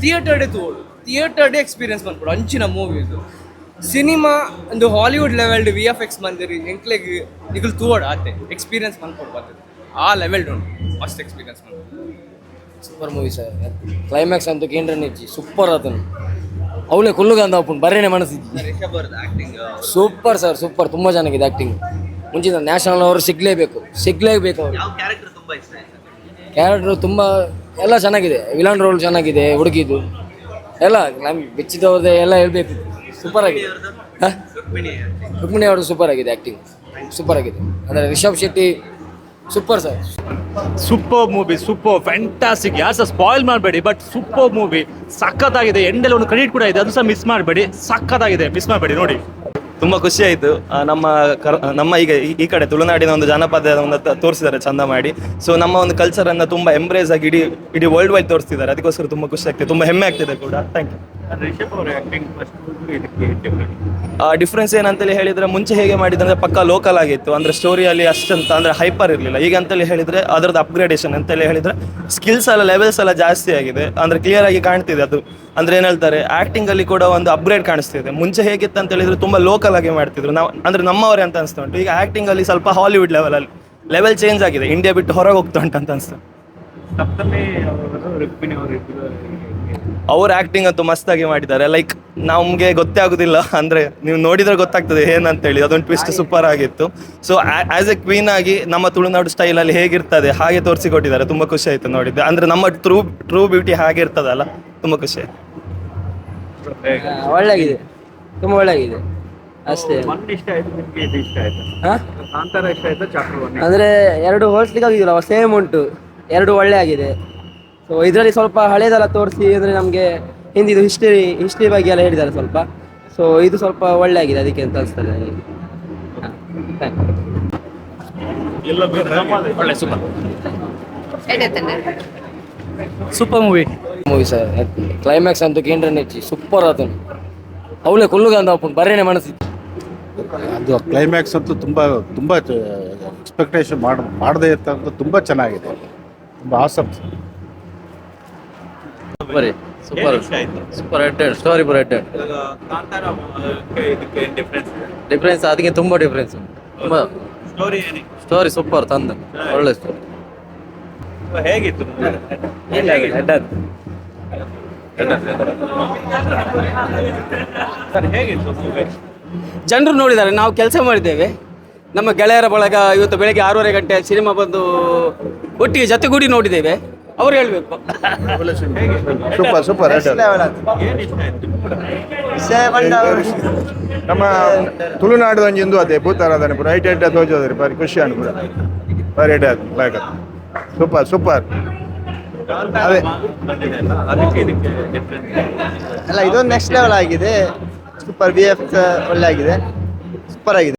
ಥಿಯೇಟರ್ಡೆ ತೋಡು ಥಿಯೇಟರ್ಡೇ ಎಕ್ಸ್ಪೀರಿಯನ್ಸ್ ಬಂದ್ಬಿಡು ಅಂಚಿನ ಮೂವಿ ಇದು. ಸಿನಿಮಾ ಒಂದು Hollywood levelled V F X ಬಂದಿರಿ ಎಂಕ್ಲೆಗೆ ನಿಗಲ್ ತೋಡ್ ಆತೆ ಎಕ್ಸ್ಪೀರಿಯನ್ಸ್ ಮಾಡ್ಕೊಡು ಬರ್ತದೆ ಆ ಲೆವೆಲ್ ಉಂಟು ಫಸ್ಟ್ ಎಕ್ಸ್ಪೀರಿಯನ್ಸ್ ಮಾಡ್ಕೊಡು ಸೂಪರ್ ಮೂವಿ ಸರ್ ಕ್ಲೈಮ್ಯಾಕ್ಸ್ ಅಂತೂ ಕೇಂದ್ರ ನೆಚ್ಚಿ ಸೂಪರ್ ಅದನ್ನು ಅವಳೆ ಕುಲ್ಲುಗಂದ ಅಪ್ಪನ್ ಬರೇನೆ ಮನಸ್ಸಿದ್ದು ಸೂಪರ್ ಸರ್ ಸೂಪರ್ ತುಂಬ ಚೆನ್ನಾಗಿದೆ ಆ್ಯಕ್ಟಿಂಗ್ ಮುಂಚಿನ ನ್ಯಾಷನಲ್ ಅವರು ಸಿಗ್ಲೇಬೇಕು ಸಿಗ್ಲೇಬೇಕು ಅವರು. ಯಾವ ಕ್ಯಾರೆಕ್ಟರ್ ತುಂಬ ಎಲ್ಲ ಚೆನ್ನಾಗಿದೆ. ವಿಲನ್ ರೋಲ್ ಚೆನ್ನಾಗಿದೆ ಹುಡುಗಿದು. ಎಲ್ಲ ನಮ್ಮ ಬಿಚ್ಚಿದವ್ರದ್ದೇ ಎಲ್ಲ ಹೇಳಬೇಕು. ಸೂಪರ್ ಆಗಿದೆ. ಹಾಂ? ರುಕ್ಮಿಣಿ ರುಕ್ಮಿಣಿ ಅವರು ಸೂಪರ್ ಆಗಿದೆ ಆ್ಯಕ್ಟಿಂಗ್ ಸೂಪರ್ ಆಗಿದೆ. ಅಂದರೆ Rishab Shetty super sir super movie super fantastic ಯಾರು ಸಹ ಸ್ಪಾಯ್ಲ್ ಮಾಡಬೇಡಿ ಬಟ್ ಸೂಪರ್ ಮೂವಿ ಸಖತ್ತಾಗಿದೆ. ಎಂಡಲ್ಲಿ ಒಂದು ಕ್ರೆಡಿಟ್ ಕೂಡ ಇದೆ. ಅದು ಸಹ ಮಿಸ್ ಮಾಡಬೇಡಿ. ಸಖತ್ತಾಗಿದೆ. ಮಿಸ್ ಮಾಡಬೇಡಿ ನೋಡಿ. ತುಂಬ ಖುಷಿ ಆಯಿತು. ನಮ್ಮ ಕರ್, ನಮ್ಮ ಈಗ ಈ- ಕಡೆ ತುಳುನಾಡಿನ ಒಂದು ಜಾನಪದ ಒಂದು ತೋರಿಸಿದ್ದಾರೆ, ಚಂದ ಮಾಡಿ. ಸೊ ನಮ್ಮ ಒಂದು ಕಲ್ಚರನ್ನು ತುಂಬ ಎಂಬ್ರೇಸ್ ಆಗಿ ಇಡೀ ಇಡೀ ವರ್ಲ್ಡ್ ವೈಡ್ ತೋರಿಸ್ತಿದ್ದಾರೆ. ಅದಕ್ಕೋಸ್ಕರ ತುಂಬ ಖುಷಿ ಆಗ್ತದೆ. ತುಂಬಾ ಹೆಮ್ಮೆ ಆಗ್ತಿದೆ ಕೂಡ. ಥ್ಯಾಂಕ್ ಯು ರಿಷಬ್ ಅವರ ಆಕ್ಟಿಂಗ್ ಡಿಫ್ರೆನ್ಸ್ ಏನಂತೇಳಿ ಹೇಳಿದ್ರೆ ಮುಂಚೆ ಹೇಗೆ ಮಾಡಿದ್ರೆ ಅಂದ್ರೆ ಪಕ್ಕ ಲೋಕಲ್ ಆಗಿತ್ತು. ಅಂದರೆ ಸ್ಟೋರಿಯಲ್ಲಿ ಅಷ್ಟಂತ ಅಂದ್ರೆ ಹೈಪರ್ ಇರಲಿಲ್ಲ. ಈಗ ಅಂತೇಳಿ ಹೇಳಿದರೆ ಅದರದ್ದು ಅಪ್ಗ್ರೇಡೇಷನ್ ಅಂತೇಳಿ ಹೇಳಿದ್ರೆ ಸ್ಕಿಲ್ಸ್ ಎಲ್ಲ ಲೆವೆಲ್ಸ್ ಎಲ್ಲ ಜಾಸ್ತಿ ಆಗಿದೆ. ಅಂದರೆ ಕ್ಲಿಯರ್ ಆಗಿ ಕಾಣ್ತಿದೆ ಅದು. ಅಂದ್ರೆ ಏನು ಹೇಳ್ತಾರೆ ಆ್ಯಕ್ಟಿಂಗಲ್ಲಿ ಕೂಡ ಒಂದು ಅಪ್ಗ್ರೇಡ್ ಕಾಣಿಸ್ತಿದೆ. ಮುಂಚೆ ಹೇಗಿತ್ತು ಅಂತ ಹೇಳಿದ್ರೆ ತುಂಬ ಲೋಕಲ್ ಆಗಿ ಮಾಡ್ತಿದ್ರು. ನಾವು ಅಂದ್ರೆ ನಮ್ಮವರೇ ಅಂತ ಅನಿಸ್ತಾ ಉಂಟು. ಈಗ ಅಲ್ಲಿ ಸ್ವಲ್ಪ ಹಾಲಿವುಡ್ ಲೆವೆಲಲ್ಲಿ ಲೆವೆಲ್ ಚೇಂಜ್ ಆಗಿದೆ. ಇಂಡಿಯಾ ಬಿಟ್ಟು ಹೊರಗೆ ಹೋಗ್ತಾ ಉಂಟು ಅಂತ ಅನಿಸ್ತು ಅವರು ಆಕ್ಟಿಂಗ್ ಅಂತೂ ಮಸ್ತಾಗಿ ಮಾಡಿದ್ದಾರೆ. ಲೈಕ್ ನಮಗೆ ಗೊತ್ತೇ ಆಗೋದಿಲ್ಲ. ಅಂದ್ರೆ ನೀವು ನೋಡಿದ್ರೆ ಗೊತ್ತಾಗ್ತದೆ ಏನಂತೇಳಿ. ಅದೊಂದು ಟ್ವಿಸ್ಟ್ ಸೂಪರ್ ಆಗಿತ್ತು. ಸೊ ಆಸ್ ಎ ಕ್ವೀನ್ ಆಗಿ ನಮ್ಮ ತುಳುನಾಡು ಸ್ಟೈಲಲ್ಲಿ ಹೇಗಿರ್ತದೆ ಹಾಗೆ ತೋರಿಸಿಕೊಟ್ಟಿದ್ದಾರೆ. ತುಂಬಾ ಖುಷಿ ಆಯ್ತು ನೋಡಿದ್ದೆ ಅಂದ್ರೆ ನಮ್ಮ ಟ್ರೂ ಟ್ರೂ ಬ್ಯೂಟಿ ಹಾಗೆ ಇರ್ತದಲ್ಲ. ತುಂಬಾ ಖುಷಿ ಆಯ್ತು. ಒಳ್ಳೆಗಿದೆ. ತುಂಬ ಒಳ್ಳೆಗಿದೆ. ಅಷ್ಟೇ. ಅಂದರೆ ಎರಡು ಹೋಲ್ಸ್ಲಿಕ್ಕೆ ಆಗಿಲ್ಲ ಸೇಮ್ ಉಂಟು. ಎರಡು ಒಳ್ಳೆ ಆಗಿದೆ. ಸೊ ಇದರಲ್ಲಿ ಸ್ವಲ್ಪ ಹಳೇದೆಲ್ಲ ತೋರಿಸಿ ಅಂದರೆ ನಮಗೆ ಹಿಂದಿದು ಹಿಸ್ಟರಿ ಹಿಸ್ಟ್ರಿ ಬಗ್ಗೆ ಎಲ್ಲ ಹೇಳಿದ್ದಾರೆ ಸ್ವಲ್ಪ. ಸೊ ಇದು ಸ್ವಲ್ಪ ಒಳ್ಳೆ ಆಗಿದೆ ಅದಕ್ಕೆ ಅಂತ ಅನಿಸ್ತದೆ ನನಗೆ. ಒಳ್ಳೆ super super movie movie sir climax ಅಂತೂ ಕೇಂದ್ರ ನೆಚ್ಚಿ ಸೂಪರ್ ಅದು ಅವಳೆ ಕೊಲ್ಲುಗಂದ ಅಪ್ಪನ್ ಬರೇನೆ ಮನಸ್ಸಿತ್ತು ಅದು ಕ್ಲೈಮ್ಯಾಕ್ಸ್ ಅಂತೂ ತುಂಬ ತುಂಬ ಎಕ್ಸ್ಪೆಕ್ಟೇಷನ್ ಮಾಡಿ ಮಾಡದೇ ಇರ್ತಂತ ತುಂಬ ಚೆನ್ನಾಗಿದೆ. ತುಂಬ awesome super super super head story ಬರೋ ಹೆಡ್ ಡಿಫ್ರೆನ್ಸ್ ಡಿಫ್ರೆನ್ಸ್ ಅದಕ್ಕೆ ತುಂಬಾ ಡಿಫ್ರೆನ್ಸ್ ತುಂಬಾ. ಸ್ಟೋರಿ ಸ್ಟೋರಿ ಸೂಪರ್ ತಂದ. ಒಳ್ಳೆ ಸ್ಟೋರಿ ಹೇಗಿತ್ತು? ಸರ್ ಹೇಗಿತ್ತು ಜನರು ನೋಡಿದ್ದಾರೆ ನಾವು ಕೆಲಸ ಮಾಡಿದ್ದೇವೆ. ನಮ್ಮ ಗೆಳೆಯರ ಬಳಗ ಇವತ್ತು ಬೆಳಗ್ಗೆ ಆರೂವರೆ ಗಂಟೆ ಸಿನಿಮಾ ಬಂದು ಒಟ್ಟಿಗೆ ಜೊತೆಗೂಡಿ ನೋಡಿದ್ದೇವೆ. ಅವ್ರು ಹೇಳ್ಬೇಕು. Super super. ಏನ್ ಇಷ್ಟ ಆಯ್ತು ನಮ್ಮ ತುಳುನಾಡು ಒಂಜಿಂದು ಅದೇ ಭೂತಾರಾಧನೆ ಪೂರ. ಐಟ್ ಐಟ್ ತೋಜೋದ್ರಿ ಬಾರಿ ಖುಷಿ ಅನ್ಪುರ ಬಾರಿ ಎಡೆ ಆಯ್ತು ಲೈಕ್ ಸೂಪರ್ ಸೂಪರ್ ಅದೇ ಅಲ್ಲ, ಅದಕ್ಕೆ ಇದಕ್ಕೆ ಡಿಫ್ರೆನ್ಸ್ ಅಲ್ಲ ಇದೊಂದು ನೆಕ್ಸ್ಟ್ ಲೆವೆಲ್ ಆಗಿದೆ. ಸೂಪರ್ ವಿ ಎಫ್ ಒಳ್ಳೆ ಆಗಿದೆ. ಸೂಪರ್ ಆಗಿದೆ.